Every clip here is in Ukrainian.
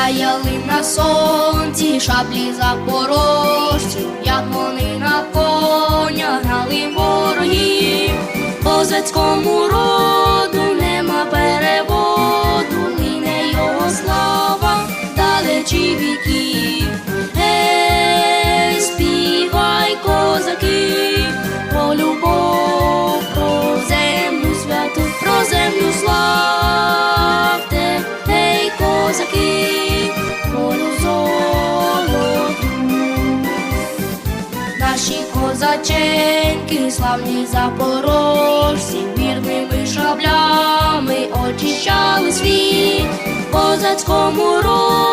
Сяяли на сонці, шаблі запорожців, як вони на коня гнали ворогів, козацькому роду Наші козаченьки, славні запорожці, вірними шаблями очищали світ, козацькому роду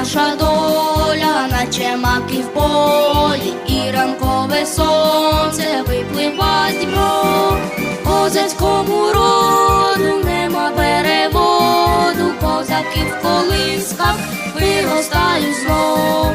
наша доля, наче маки в полі, і ранкове сонце випливає з Дніпро. Козацькому роду нема переводу, козаки в колисках виростають знов.